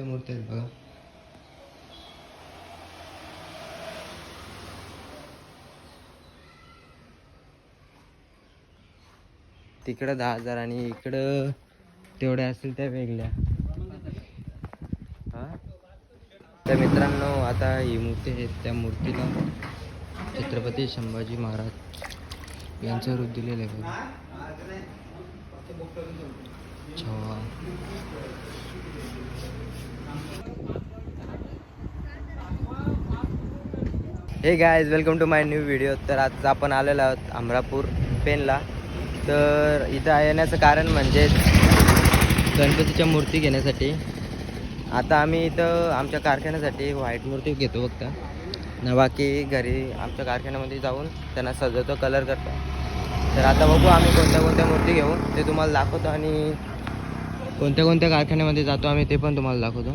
मूर्ती आहेत बघा. तिकडं दहा हजार आणि इकडं तेवढ्या असतील त्या वेगळ्या. त्या तर मित्रांनो आता ही मूर्ती आहे त्या मूर्तीला छत्रपती संभाजी महाराज यांचं रूप दिलेलं आहे बघा. हे guys welcome to my new video तर आज आपण आलेलो आहोत अमरापूर पेनला. तर इथं येण्याचं कारण म्हणजे गणपतीच्या मूर्ती घेण्यासाठी. आता आम्ही इथं आमच्या कारखान्यासाठी व्हाईट मूर्ती घेतो फक्त. न बाकी घरी आमच्या कारखान्यामध्ये जाऊन त्यांना सजवतो कलर करतो. तर आता बघू आम्ही कोणत्या कोणत्या मूर्ती घेऊ. ते तुम्हाला दाखवतो आणि कोणत्या कोणत्या कारखान्यामध्ये जातो आम्ही ते पण तुम्हाला दाखवतो.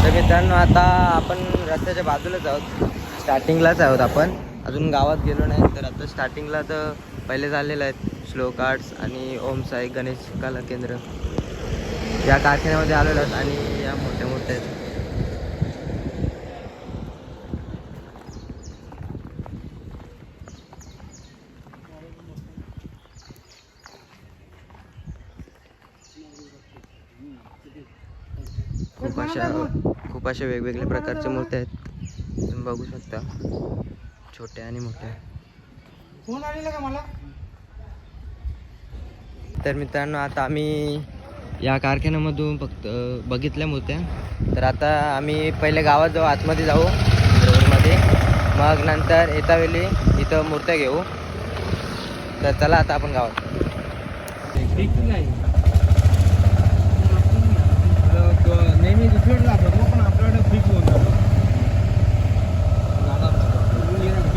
तर मित्रांनो आता आपण रस्त्याच्या बाजूलाच आहोत. स्टार्टिंगलाच आहोत आपण. अजून गावात गेलो नाही तर आता स्टार्टिंगला तर पहिले झालेलं आहेत स्लो कार्ड्स आणि ओम साई गणेश कला केंद्र. या कारखान्यामध्ये आलेलो आहोत आणि या मोठ्या मोठ्या आहेत खूप अशा खूप अशा वेगवेगळ्या प्रकारच्या मूर्त्या आहेत. तुम्ही बघू शकता. छोट्या आणि मोठ्या. फोन आलेला का मला? तर मित्रांनो आता आम्ही या कारखान्यामधून फक्त बघितल्या मूर्त्या. तर आता आम्ही पहिले गावात जाऊ आतमध्ये जाऊ रोडमध्ये मग नंतर येता वेळी इथं मूर्त्या घेऊ. तर चला आता आपण गावात. ठीक नाही नेहमी दुसरीकडे पण आपल्याकडे फिक्स होऊन जातो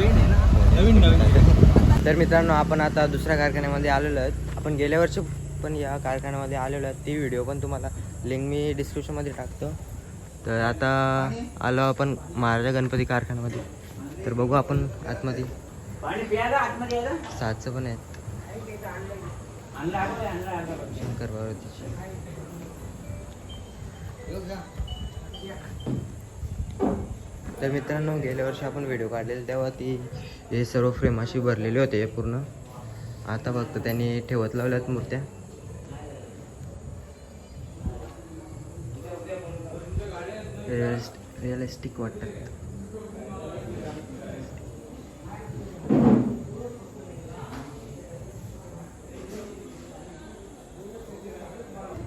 आहे ना नवीन नवीन. तर मित्रांनो आपण आता दुसऱ्या कारखान्यामध्ये आलेलो आहेत. आपण गेल्या वर्षी पण या कारखान्यामध्ये आलेलो आहेत. ती व्हिडिओ पण तुम्हाला लिंक मी डिस्क्रिप्शनमध्ये टाकतो. तर आता आलो आपण महाराजा गणपती कारखान्यामध्ये. तर बघू आपण आतमध्ये. सातचं पण आहेत. शंकर पार्वतीचे तर मित्रांनो गेल्या वर्षी आपण व्हिडिओ काढलेला तेव्हा ती हे सर्व फ्रेम अशी भरलेली होते पूर्ण. आता फक्त त्यांनी ठेवत लावल्यात मूर्त्या. रिअलिस्ट रिअलिस्टिक वाटतात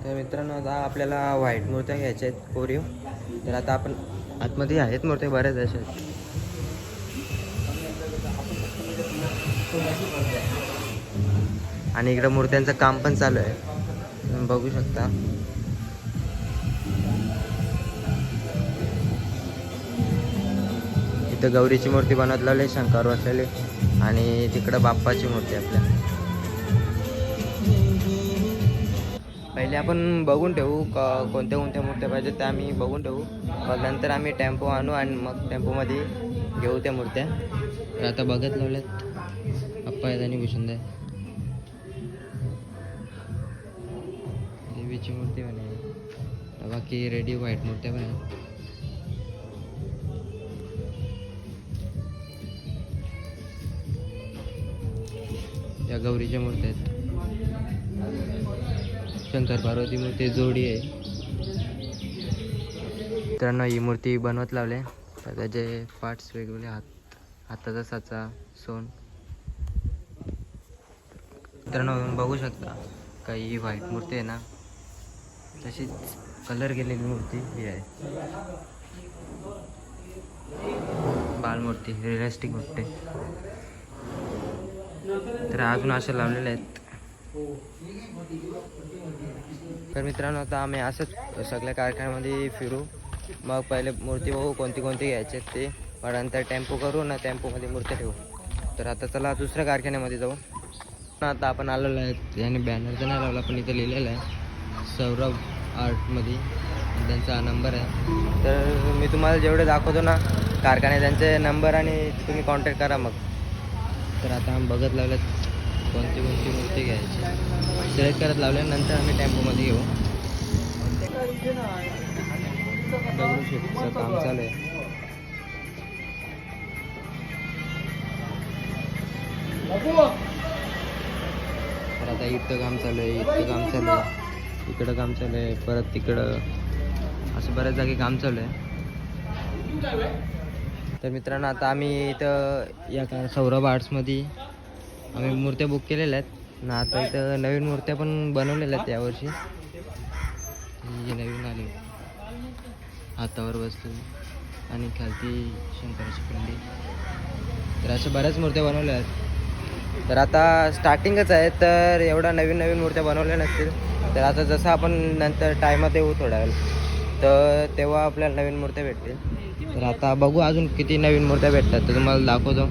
तर मित्रांनो आता आपल्याला व्हाईट मूर्त्या घ्यायच्या आहेत. कोरीव. तर आता आपण आतमध्ये आहेत मूर्त्या बऱ्याच अशा आहेत. आणि इकडं मूर्त्यांचं काम पण चालू आहे. तुम्ही बघू शकता. इथं गौरीची मूर्ती बनवत लावली शंकर बसलेली आणि तिकडं बाप्पाची मूर्ती आपल्या. पहिले आपण बघून ठेवू क कोणत्या कोणत्या मूर्त्या पाहिजेत त्या आम्ही बघून ठेवू. मग नंतर आम्ही टेम्पो आणू आणि मग टेम्पोमध्ये घेऊ त्या मूर्त्या. तर आता बघत लावल्यात अप्पा आहेत आणि भूषण आहे देवीची मूर्ती पण आहे. बाकी रेडी व्हाईट मूर्त्या पण आहेत. या गौरीच्या मूर्त्या आहेत. शंकर पार्वती मूर्ती जोडी आहे. मित्रांनो ही मूर्ती बनवत लावले तर त्याचे पार्ट्स वेगवेगळे हात हाताचा साचा सोन. मित्रांनो बघू शकता काही ही व्हाईट मूर्ती आहे ना? तशीच कलर गेलेली मूर्ती ही आहे. बालमूर्ती रिअलिस्टिक मूर्ती. तर अजून अशा लावलेल्या आहेत. तर मित्रांनो आता आम्ही असंच सगळ्या कारखान्यामध्ये फिरू. मग पहिले मूर्ती बघू कोणती कोणती घ्यायचे ते. मग नंतर टेम्पो करू ना टेम्पोमध्ये मूर्ती ठेवू. तर आता चला दुसऱ्या कारखान्यामध्ये जाऊ. आता आपण आलेलो आहे याने बॅनर तर नाही लावला पण इथे लिहिलेलं आहे सौरभ आर्टमध्ये. त्यांचा नंबर आहे. तर मी तुम्हाला जेवढे दाखवतो ना कारखाने त्यांचे नंबर आणि तुम्ही कॉन्टॅक्ट करा मग. तर आता आम्ही बघत लावलं कोणती कोणती मूर्ती घ्यायची? सिलेक्ट करत लावल्यानंतर आम्ही टेम्पोमध्ये घेऊ दगडूशेठचं काम चालू आहे. तर आता इथं काम चालू आहे इथं काम चालू आहे इकडं काम चालू आहे परत तिकडं. असं बऱ्याच जागी काम चालू आहे. तर मित्रांनो आता आम्ही इथं या का सौरभ आर्ट्समध्ये आम्ही मूर्त्या बुक केलेल्या आहेत. ना आता इथं नवीन मूर्त्या पण बनवलेल्या आहेत यावर्षी. ही नवीन आली. हातावर बसतो आणि खालती शंकराची पिंडी. तर अशा बऱ्याच मूर्त्या बनवल्या आहेत. तर आता स्टार्टिंगच आहे तर एवढ्या नवीन नवीन मूर्त्या बनवल्या नसतील. तर आता जसं आपण नंतर टायमात येऊ थोड्या वेळ. तर तेव्हा आपल्याला नवीन मूर्त्या भेटतील. तर आता बघू अजून किती नवीन मूर्त्या भेटतात. तर तुम्हाला दाखवतो.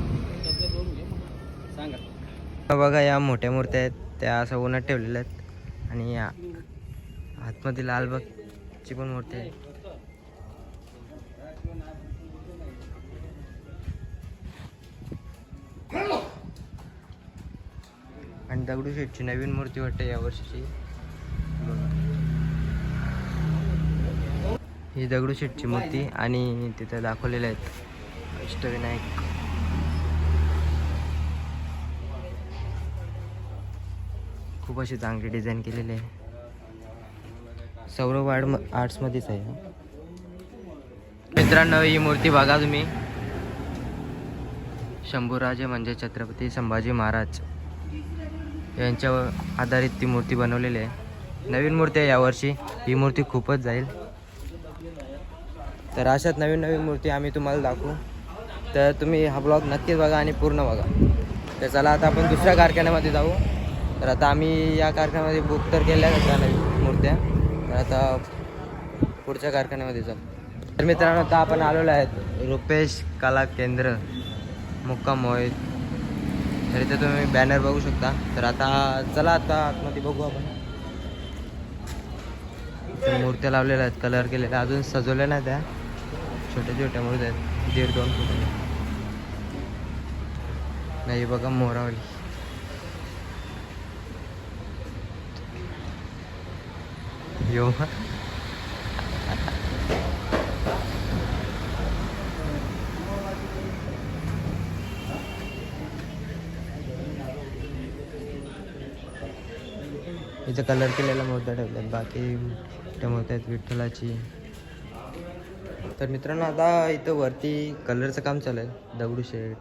बघा या मोठ्या मूर्त्या आहेत. त्या असं उन्हात ठेवलेल्या आहेत. आणि या आतमध्ये लालबागची पण मूर्ती आहे. आणि दगडूशेठची नवीन मूर्ती वाटते या वर्षीची. ही दगडूशेठची मूर्ती आणि तिथं दाखवलेल्या आहेत. अष्टविनायक. खूप अशी चांगली डिझाईन केलेली आहे. सौरभ आर्ट आर्ट्समध्येच आहे. मित्रांनो ही मूर्ती बघा तुम्ही. शंभूराजे म्हणजे छत्रपती संभाजी महाराज यांच्यावर आधारित ती मूर्ती बनवलेली आहे. नवीन मूर्ती आहे यावर्षी. ही मूर्ती खूपच जाईल. तर अशाच नवीन नवीन मूर्ती आम्ही तुम्हाला दाखवू. तर तुम्ही हा ब्लॉग नक्कीच बघा आणि पूर्ण बघा. तर चला आता आपण दुसऱ्या कारखान्यामध्ये जाऊ. तर आता आम्ही या कारखान्यामध्ये बुक तर केल्या मूर्त्या. तर आता पुढच्या कारखान्यामध्ये जाऊ. तर मित्रांनो आता आपण आलेलो आहेत रुपेश कला केंद्र मुक्का मोहित. तर इथे तुम्ही बॅनर बघू शकता. तर आता चला आता आतमध्ये बघू आपण. मूर्त्या लावलेल्या आहेत कलर केलेल्या. अजून सजवल्या नाही त्या. छोट्या छोट्या मूर्त्या आहेत. दीड दोन फुट नाही बघा मोरावली. यो। इथं कलर केलेल्या मूर्त्या ठेवल्यात बाकी त्या मूर्त्या आहेत विठ्ठलाची. तर मित्रांनो आता इथं वरती कलरचं काम चालू आहे दगडूशेठ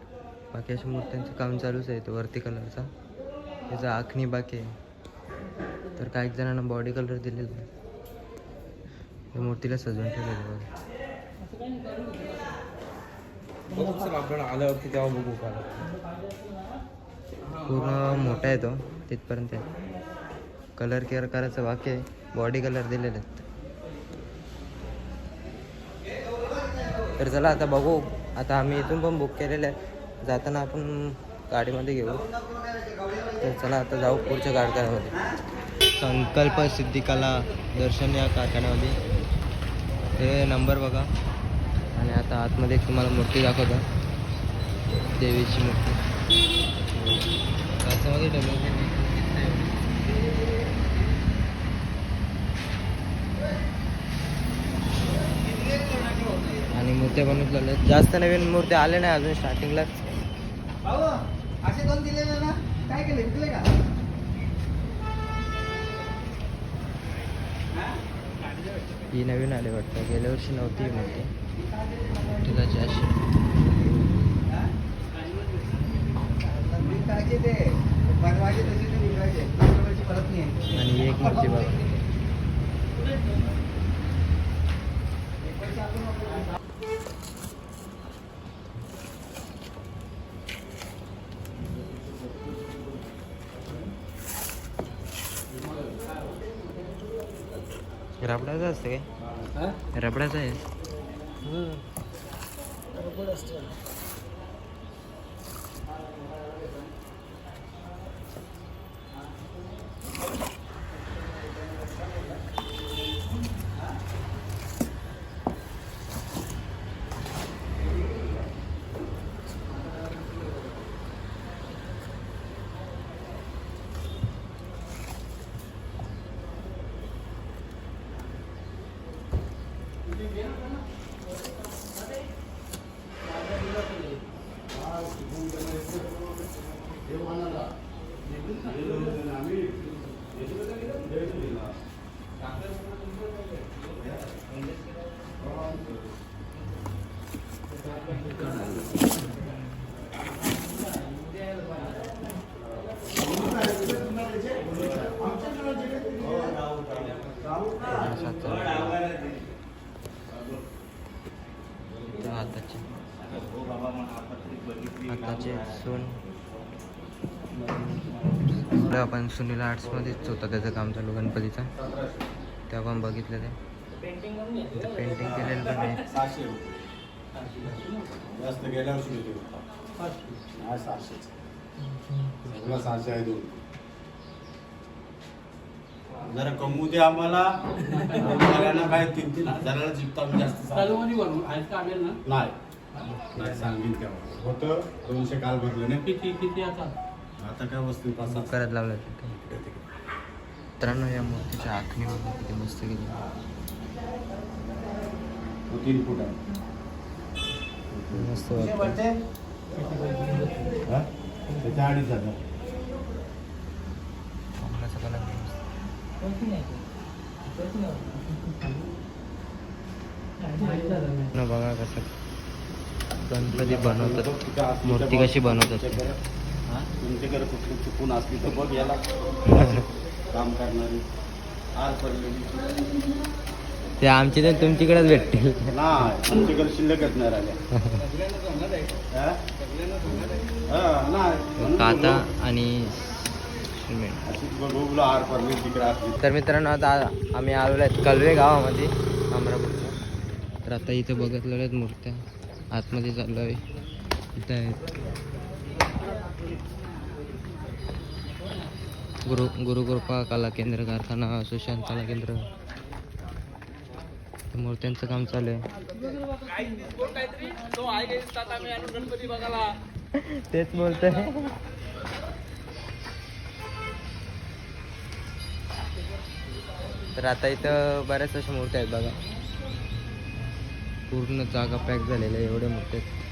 बाकी अशा मूर्त्यांचं काम चालूच आहे इथं वरती कलरचा त्याचं आखणी बाकी आहे. तर काही जणांना बॉडी कलर दिलेला आहे. या मूर्तीला सजवून ठेवलेलं आपण आल्यावरती तेव्हा बघू का पूर्ण मोठा आहे तो तिथपर्यंत आहे. कलर केअर करायचं बाकी आहे. बॉडी कलर दिलेले आहेत. तर चला आता बघू. आता आम्ही इथून पण बुक केलेलं आहे. जाताना आपण गाडीमध्ये घेऊ. तर चला आता जाऊ पुढच्या कारखान्यामध्ये संकल्प सिद्धिकला दर्शन या कारखान्यामध्ये. हे नंबर बघा. आणि आता आतमध्ये एक तुम्हाला मूर्ती दाखवतो. देवीची मूर्ती. त्याच्यामध्ये डेव्हलपमेंट आणि मूर्त्या बनवलेल्या जास्त नवीन मूर्त्या आल्या नाही अजून स्टार्टिंगलाच असे दोन दिलेले ना? काय केले? विकले का? ही नवीन आले वाटतं. गेल्या वर्षी नव्हती मूर्ती तिलाची अशी विकायचे ते बनवायचे तसे ते विकायचे दरवर्षी परत नाही आणि एक मूर्ती बघा रबडाचं असतं काय? रबडाचं आहे. इकडं आपण सुनील आर्ट्समध्येच होता त्याचं काम चालू गणपतीचं. ते आपण बघितलं ते. पेंटिंग केलेलं पण आहे. हा जरा कमवू दे आम्हाला. काय तीन तीन हजाराला जिंकतो आम्ही जास्त नाही. नाही सांगेन तेव्हा. होतं. दोनशे काल भरले नाही. किती किती आता? आता काय वस्तू करत लावलं मित्रांनो या मूर्तीच्या आखणी किती मस्त तो तीन फूट मस्त वाटतं हा? त्याच्या अडीच हजार. कमलाचा कलर पण मस्त. न बघा कसं गणपती बनवतात. मूर्ती कशी बनवतात? तुमच्याकडे कुठली चुकून असली तर बघ याला. काम करणारी. आर पडलेली. ते आमची तर तुमच्याकडेच भेटतील. नाही आमच्याकडे शिल्लकच नाही राहिल्या? हा, नाही. काता आणि तर मित्रांनो आता आम्ही आलेलो आहेत कलवे गावामध्ये अमरापूरच्या. तर आता इथे बघितलेल्या आहेत मूर्त्या. आतमध्ये चाललो आहे इथं आहेत. गुरु गुरुकृपा कला केंद्र कारखाना सुशांत कला केंद्र. मूर्त्यांचं काम चालू आहे. तेच बोलत तर आता इथं बऱ्याच अशा मूर्त्या आहेत बघा. पूर्ण जागा पॅक झालेल्या आहे एवढ्या मूर्त्या आहेत.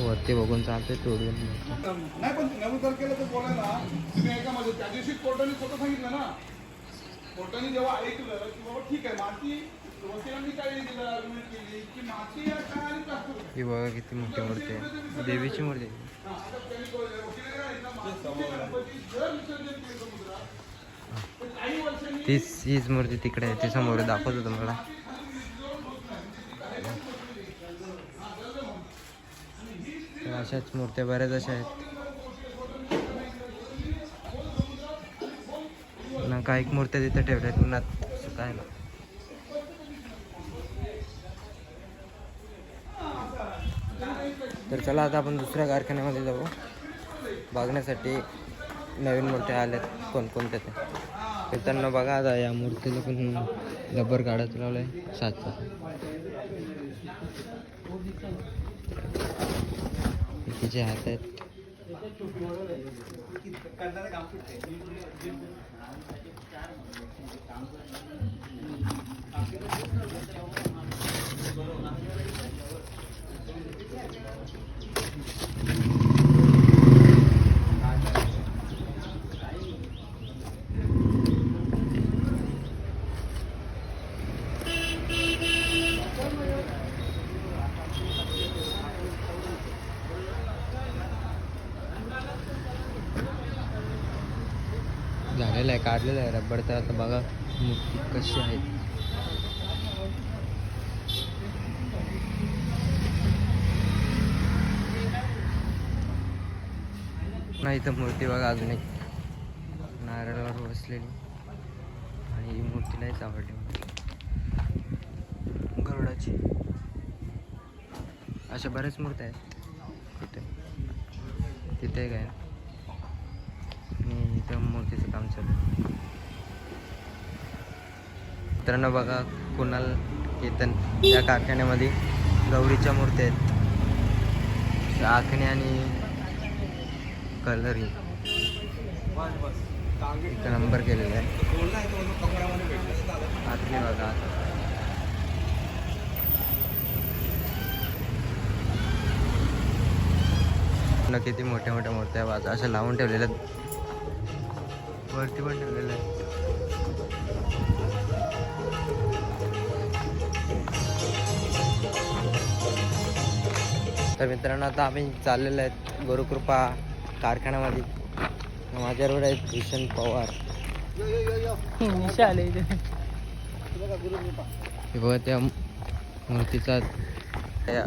वरती बघून चालतंय तोडून नाही पण नवीन तर केलं तर बोलायला तुम्ही ऐकामध्ये त्या दिवशी कोर्टाने स्वतः सांगितलं ना. कोर्टाने जेव्हा ऐकलं की बाबा ठीक आहे माती वकिलांनी काय दिलं argument केली की माती आहे काय आणि प्लास्टर ही बघा किती मोठी मूर्ती आहे. देवीची मूर्ती तीच हीच मूर्ती तिकडे आहे ती समोर दाखवतो तुम्हाला. तर अशाच मूर्त्या बऱ्याच अशा आहेत. ना काही मूर्त्या तिथं ठेवल्या आहेत. काय ना तर चला आता आपण दुसऱ्या कारखान्यामध्ये जाऊ. बघण्यासाठी नवीन मूर्त्या आल्यात कोणकोणत्या ते त्यांना बघा आता या मूर्तीला पण गब्बर काढत लावलंय. आहे सात. तिचे हात काढलेलं आहे. रबर तर आता बघा मूर्ती कशी आहेत नाही तर मूर्ती बघा अजून एक. नारळावर बसलेली. आणि ही मूर्ती नाहीच आवडली गरुडाची. अशा बऱ्याच मूर्त्या आहेत. तिथे तिथे काय? इथं मूर्तीचं काम चालू मित्रांनो बघा कुणाल केतन या कारखान्यामध्ये गौरीच्या मूर्त्या आहेत. आखणी आणि कलरिंग इथं नंबर केलेला आहे. आखणे बघा. न किती मोठ्या मोठ्या मूर्त्या बाजू अशा लावून ठेवलेल्या आहेत. वरती पण ठेवलेलं आहे. तर मित्रांनो आता आम्ही चाललेलो आहेत गुरुकृपा कारखान्यामध्ये. माझ्याबरोबर आहेत भूषण पवार. हे बघा त्या मूर्तीचा त्या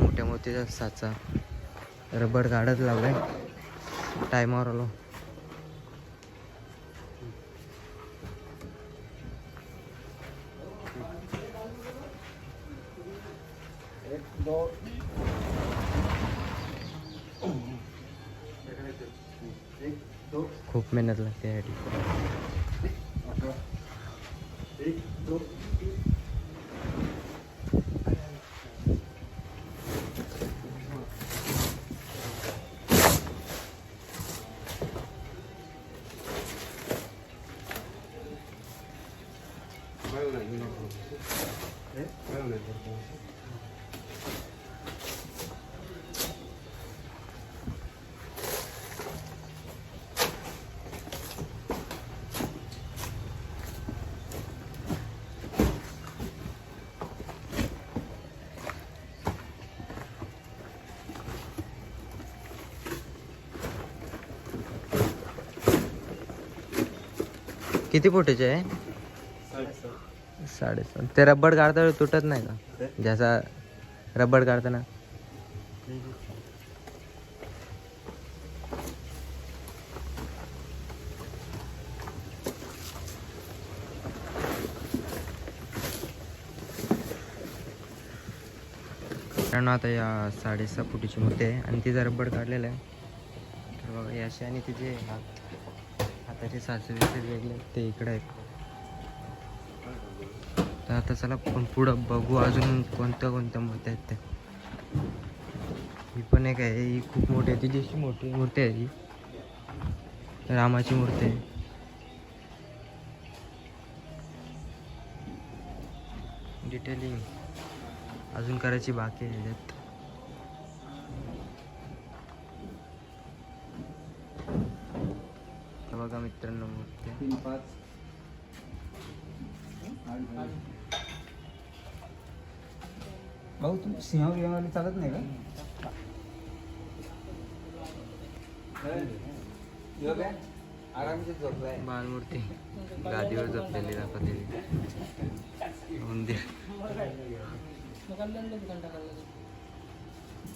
मोठ्या मूर्तीचा साचा. रबर काढत लावलाय. टायमावर आलो. खूप मेहनत लागते. यासाठी किती फुटाचे आहे? साडेसात. ते रबर काढता तुटत नाही का? जसा रबर काढताना. कारण आता या साडेसहा फुटीची मूर्ती आहे आणि तिचा रबर काढलेला आहे. तर बघा याशी आणि तिचे हात त्याचे सासरे वेगळे. आहेत, ते इकडे आहेत. तर आता चला पण पुढं बघू अजून कोणत्या कोणत्या मूर्त्या आहेत त्या. ही पण एक आहे. ही खूप मोठी आहे. तिची अशी मोठी मूर्ती आहे ही. रामाची मूर्ती आहे. डिटेलिंग अजून करायची बाकी आहे बघा मित्रांनो तीन पाच. भाऊ तू सिंह बिंहवाली चालत नाही का? बालमूर्ती गादीवर जपलेली दाखवलेली मंदिर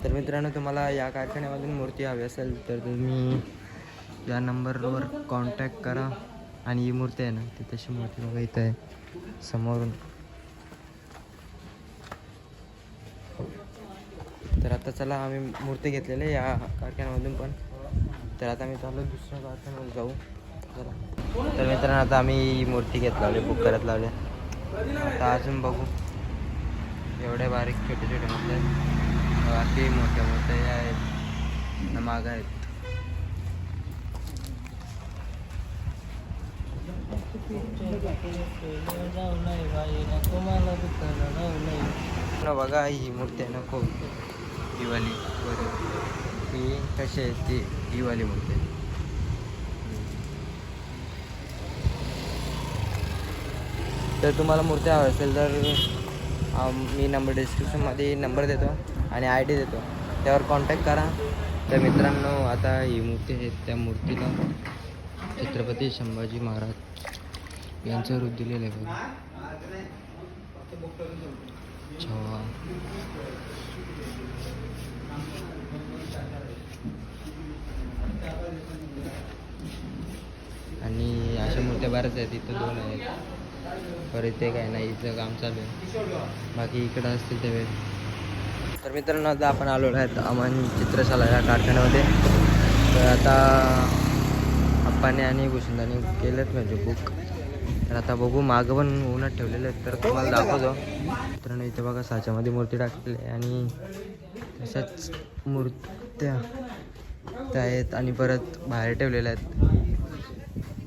तर मित्रांनो तुम्हाला या कारखान्यामधून मूर्ती हवी असेल तर तुम्ही या नंबरवर कॉन्टॅक्ट करा. आणि ही मूर्ती आहे ना ती तशी मूर्ती बघा इथं आहे. समोरून. तर आता चला आम्ही मूर्ती घेतलेली आहे या कारखान्यामधून पण. तर आता मी चाललो दुसऱ्या कारखान्यामध्ये जाऊ. चला. तर मित्रांनो आता आम्ही ही मूर्ती घेत लावली बुक करत लावल्या आता अजून बघू. एवढे बारीक छोटे छोटे मूर्ती आहेत बाकी मोठ्या मोठ्या आहेत मागं आहेत न बघा ही मूर्ती आहे नको दिवाळी वाली बरं. ही कशी आहे ती दिवाळी मूर्ती? जर तर तुम्हाला मूर्ती हवी असेल तर मी नंबर डिस्क्रिप्शनमध्ये नंबर देतो आणि आय डी देतो. त्यावर कॉन्टॅक्ट करा. तर मित्रांनो आता ही मूर्ती आहे त्या मूर्तीला छत्रपती संभाजी महाराज. यांचं रूप दिलेलं आहे बघा. छवा. आणि अशा मूर्त्या बऱ्याच आहेत इथं दोन आहेत. परत ते काय नाही इथं काम चालू आहे. बाकी इकडं असतील ते वेळ. तर मित्रांनो आता आपण आलो आहेत अमन चित्रशाला या कारखान्यामध्ये. तर आता अप्पाने आणि भूषणदाने केलेत म्हणजे बुक तर आता बघू मागं पण उन्हात ठेवलेलं आहे तर तुम्हाला दाखवतो. मित्रांनो इथे बघा साच्यामध्ये मूर्ती टाकले आणि तशाच मूर्त्या आहेत आणि परत बाहेर ठेवलेल्या आहेत.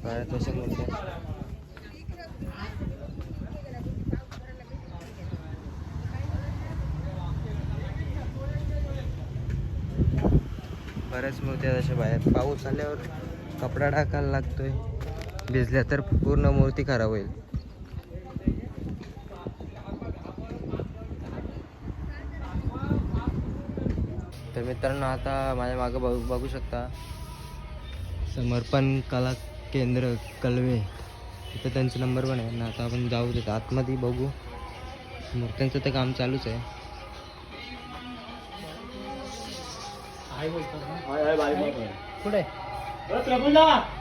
बाहेर तशा मूर्त्या बऱ्याच मूर्त्या तशा बाहेर. पाऊस आल्यावर कपडा टाकायला लागतोय. भिजल्या तर पूर्ण मूर्ती खराब होईल. तर मित्रांनो आता माझ्या मागं बघू बघू शकता. समर्पण कला केंद्र कलवे. इथं त्यांचा नंबर पण आहे. ना आता आपण जाऊ तिथं. आतमध्ये बघू. मूर्त्यांचं तर काम चालूच आहे. तर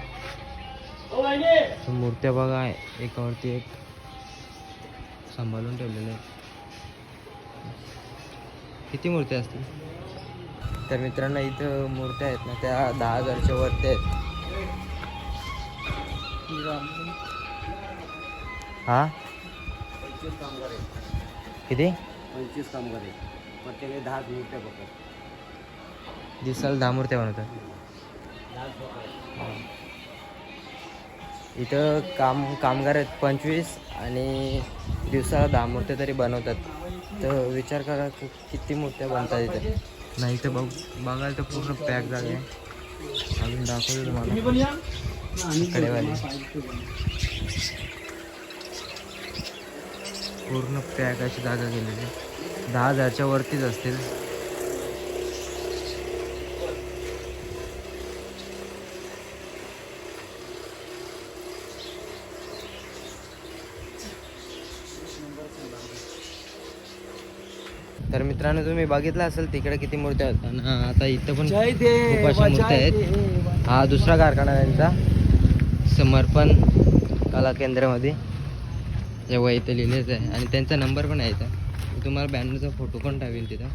मूर्त्या बघा आहे एकावरती एक सांभाळून ठेवलेल्या आहेत किती मूर्त्या असतील? तर मित्रांनो इथं मूर्त्या आहेत ना त्या दहा हजारच्या वरती आहेत. हा? पंचवीस कामगार आहे किती? पंचवीस कामगार आहे प्रत्येकाने दहा मूर्त्या बघतात दिसाल दहा मूर्त्या बनवतात. इथं काम कामगार आहेत पंचवीस आणि दिवसाला दहा मूर्त्या तरी बनवतात. तर विचार करा की किती मूर्त्या बनतात इथे. नाही तर बघ बघायला तर पूर्ण पॅक जागा आहे. अजून दाखवतो तुम्हाला. कडेवाली. पूर्ण पॅक अशी जागा गेलेली आहे. दहा हजारच्या वरतीच असतील. मित्रांनो तुम्ही बघितलं असेल तिकडे किती मूर्त्या आहेत. आणि आता इथं पण खूप अशा मूर्त्या आहेत. हा दुसरा कारखाना त्यांचा. समर्पण कला केंद्रामध्ये. जेव्हा इथं लिहिलेच आहे. आणि त्यांचा नंबर पण आहे इथं. तुम्हाला बॅनरचा फोटो पण टाकेल तिथं.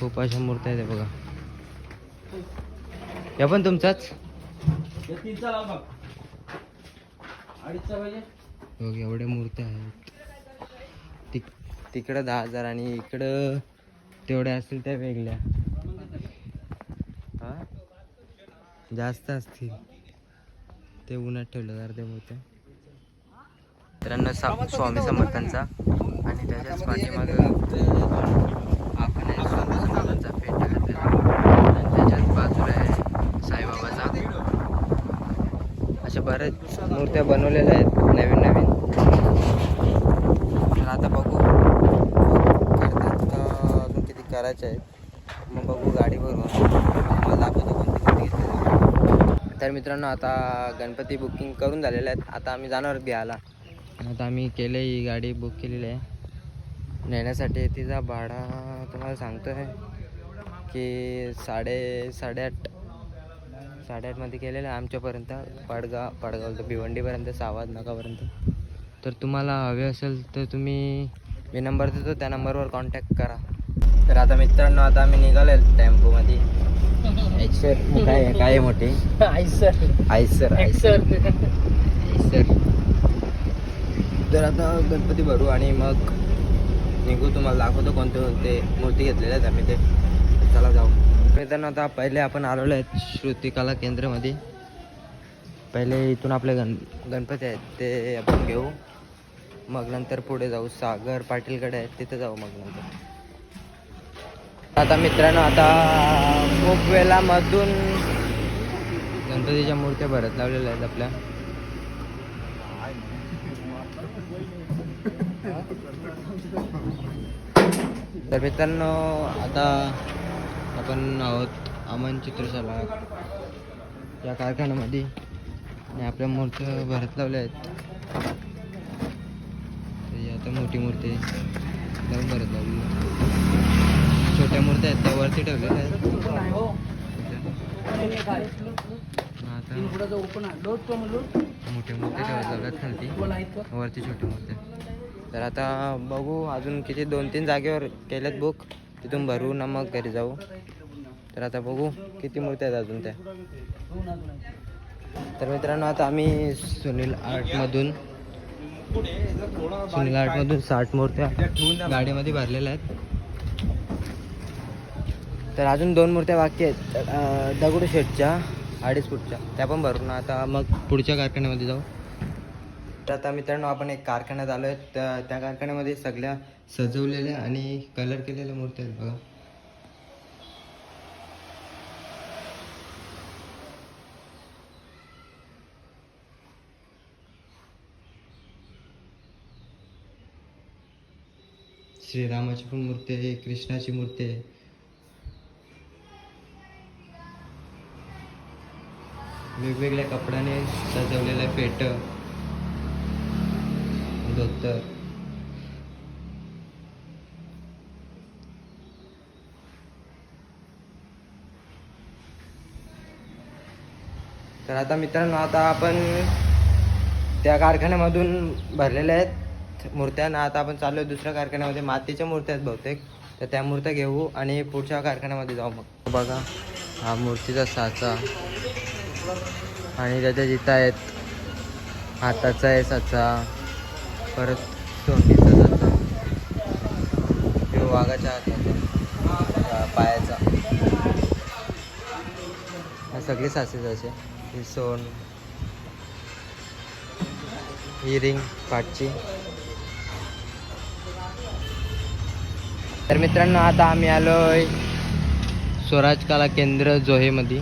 खूप अशा मूर्त्या आहेत बघा. या पण तुमचाच बघ एवढ्या मूर्त्या आहेत. तिकडं दहा हजार आणि इकडं तेवढ्या असतील त्या वेगळ्या. हा? जास्त असतील. ते उन्हात ठेवलं जर ते मूर्त्या मित्रांनो सा स्वामी समर्थांचा आणि त्याच्याच पाठीमाग आपण आहे स्वामी समर्थांचा पेंट घातलेला आणि त्याच्याच बाजूला आहे साईबाबाचा. अशा बऱ्याच मूर्त्या बनवलेल्या आहेत नवीन नवीन तर आता बघू करतात का अजून किती करायचे आहेत. मग बघू गाडी भरून दाखवतो कोणती कोणती घेतली तर मित्रांनो आता गणपती बुकिंग करून झालेले आहेत. आता आम्ही जाणार घ्यायला आता आम्ही केले ही गाडी बुक केलेली आहे. नेण्यासाठी तिचा भाडा तुम्हाला सांगतो आहे की साडे साडेआठ साडेआठमध्ये केलेलं आहे आमच्यापर्यंत. पाडगाव पाडगाव तर भिवंडीपर्यंत सावाद नकापर्यंत तर तुम्हाला हवे असेल तर तुम्ही मी नंबर देतो त्या नंबरवर कॉन्टॅक्ट करा. तर आता मित्रांनो आता आम्ही निघालो टेम्पोमध्ये. एक्सर काय आहे? काय आहे मोठी? सर. आयसर आयसर आयसर तर आता गणपती भरू आणि मग निघू. तुम्हाला दाखवतो कोणते कोणते मूर्ती घेतलेल्या आहेत आम्ही ते. चला जाऊ. मित्रांनो आता पहिले आपण आलेलो आहेत श्रुती कला केंद्रामध्ये. पहिले इथून आपले गण गणपती आहेत ते आपण घेऊ. मग नंतर पुढे जाऊ. सागर पाटीलकडे आहेत तिथे जाऊ मग नंतर. आता मित्रांनो आता खूप वेळामधून गणपतीच्या मूर्त्या भरत लावलेल्या आहेत आपल्या. तर मित्रांनो आता आपण आहोत अमन चित्रशाला. या कारखान्यामध्ये. आणि आपल्या मूर्त्या भरत लावल्या आहेत. तर ही आता मोठी मूर्ती भरत लावली. छोट्या मूर्त्या आहेत त्या वरती ठेवलेल्या आहेत. मूर्ती ठेवत खालती. वरती मूर्ती तर आता बघू अजून किती दोन तीन जागेवर केल्यात बुक तिथून भरू ना मग घरी जाऊ. तर आता बघू किती मूर्त्या आहेत अजून त्या. तर मित्रांनो आता आम्ही सुनील आर्टमधून सुनील आर्टमधून साठ मूर्त्या गाडीमध्ये भरलेल्या आहेत. तर अजून दोन मूर्त्या बाकी आहेत. दगडूशेठच्या अडीच फूटच्या त्या पण भरून आता मग पुढच्या कारखान्यामध्ये जाऊ. तर आता मित्रांनो आपण एक कारखान्यात आलो आहे. तर त्या कारखान्यामध्ये सगळ्या सजवलेल्या आणि कलर केलेल्या मूर्त्या आहेत बघा. श्रीरामाची पण मूर्ती आहे कृष्णाची मूर्ती आहे. वेगवेगळ्या कपड्याने सजवलेलं पेट धोतर. तर आता मित्रांनो आता आपण त्या कारखान्यामधून भरलेल्या आहेत मूर्त्या. ना आता आपण चालू आहे दुसऱ्या कारखान्यामध्ये. मातीच्या मूर्त्या आहेत बहुतेक. तर त्या मूर्त्या घेऊ आणि पुढच्या कारखान्यामध्ये जाऊ मग. बघा हा मूर्तीचा साचा. आणि त्याच्या जिथं आहेत हाताचा आहे साचा. परत तोंडीचा साचा. तो वाघाच्या हाताचा. पायाचा. सगळे साचेच असे. ही सोन. ही रिंग पाठची तर मित्रांनो आता आम्ही आलोय स्वराज कला केंद्र जोहेमध्ये.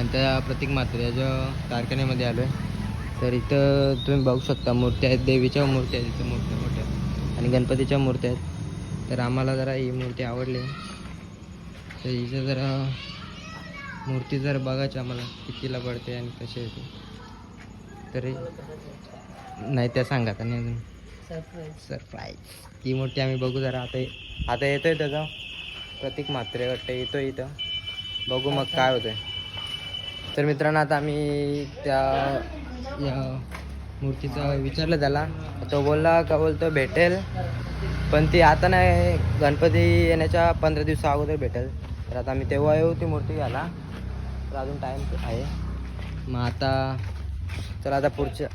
आणि त्या प्रतीक मात्र्याच्या कारखान्यामध्ये आलोय. तर इथं तुम्ही बघू शकता मूर्त्या आहेत देवीच्या मूर्त्या आहेत इथं मोठ्या मोठ्या आणि गणपतीच्या मूर्त्या आहेत. तर आम्हाला जरा ही मूर्ती आवडली. तर हिचं जरा मूर्ती जर बघायची आम्हाला कितीला पडते आणि कशी येते तरी नाही त्या सांगा नाही अजून. सरप्राईज ती मूर्ती आम्ही बघू जरा आता आता येतोय त्याचा. प्रतीक मात्रे वाटतं येतोय इथं. बघू मग काय होतंय. तर मित्रांनो आता आम्ही त्या या मूर्तीचा विचारलं त्याला. तो बोलला का बोलतो भेटेल. पण ती आता नाही गणपती येण्याच्या पंधरा दिवसा अगोदर भेटेल. तर आता आम्ही तेव्हा येऊ ती मूर्ती घ्यायला. तर अजून टाईम आहे. मग आता चला आता पुढच्या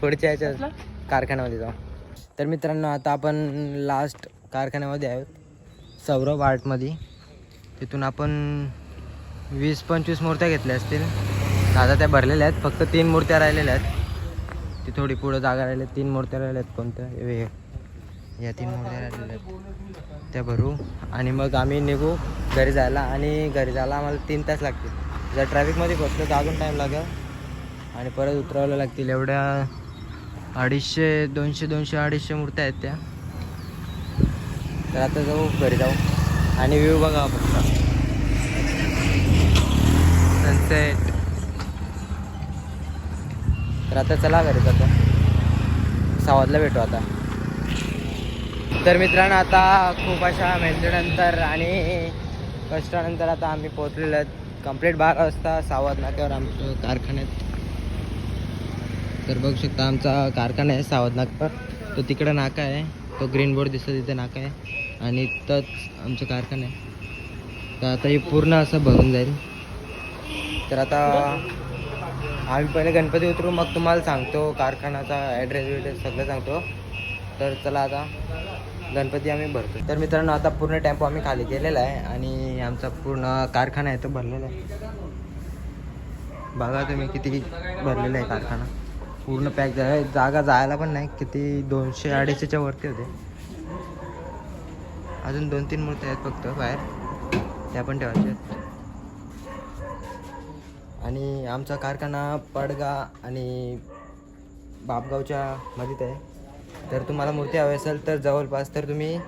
पुढच्या याच्या कारखान्यामध्ये जाऊ. तर मित्रांनो आता आपण लास्ट कारखान्यामध्ये आहोत सौरभ आर्टमध्ये तिथून आपण वीस पंचवीस मूर्त्या घेतल्या असतील. आता त्या भरलेल्या आहेत फक्त तीन मूर्त्या राहिलेल्या आहेत. ती थोडी पुढं जागा राहिल्या तीन मूर्त्या राहिल्या आहेत कोणत्या? हे- या तीन मूर्त्या राहिलेल्या आहेत. त्या भरू आणि मग आम्ही निघू घरी जायला आणि घरी जायला आम्हाला तीन तास लागतील. जर ट्रॅफिकमध्ये बसलो तर अजून टाईम लागेल. आणि परत उतरावं लागतील एवढ्या अडीचशे दोनशे दोनशे अडीचशे मूर्त्या आहेत त्या. तर आता जाऊ घरी जाऊ. आणि व्ह्यू बघा फक्त. सनसेट तर आता चला घरी जातो. सावधला भेटू आता. तर मित्रांनो आता खूप अशा मेहनतीनंतर आणि कष्टानंतर आता आम्ही पोहोचलेलो आहेत. कंप्लीट बारा वाजता सावध नाक्यावर आमचं कारखान्यात. तर बघू शकता आमचा कारखाना आहे सावध नागपूर तो तिकडं नाका आहे. तो ग्रीन बोर्ड दिसतो तिथे नाका आहे. आणि तच आमचं कारखाना आहे. तर आता हे पूर्ण असं भरून जाईल. तर आता आम्ही पहिले गणपती उतरू मग तुम्हाला सांगतो कारखान्याचा ॲड्रेस विड्रेस सगळं सांगतो. तर चला आता गणपती आम्ही भरतो. तर मित्रांनो आता पूर्ण टेम्पो आम्ही खाली केलेला आहे आणि आमचा पूर्ण कारखाना आहे तो भरलेला आहे. बघा तुम्ही किती भरलेला आहे कारखाना. पूर्ण पॅक झाला जागा जायला पण नाही किती दोनशे अडीचशेच्या वरती होते. अजून दोन तीन मूर्ती आहेत फक्त बाहेर. त्या पण ठेवायच्या आहेत. आणि आमचा कारखाना पडगा आणि बापगावच्या मध्येच आहे. तर तुम्हाला मूर्ती हवी असेल तर जवळपास तर तुम्ही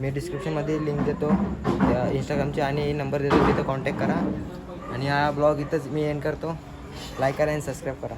मी डिस्क्रिप्शनमध्ये लिंक देतो. त्या इंस्टाग्रामची आणि नंबर देतो तिथं कॉन्टॅक्ट करा. आणि हा ब्लॉग इथंच मी एंड करतो. लाईक करा आणि सबस्क्राईब करा.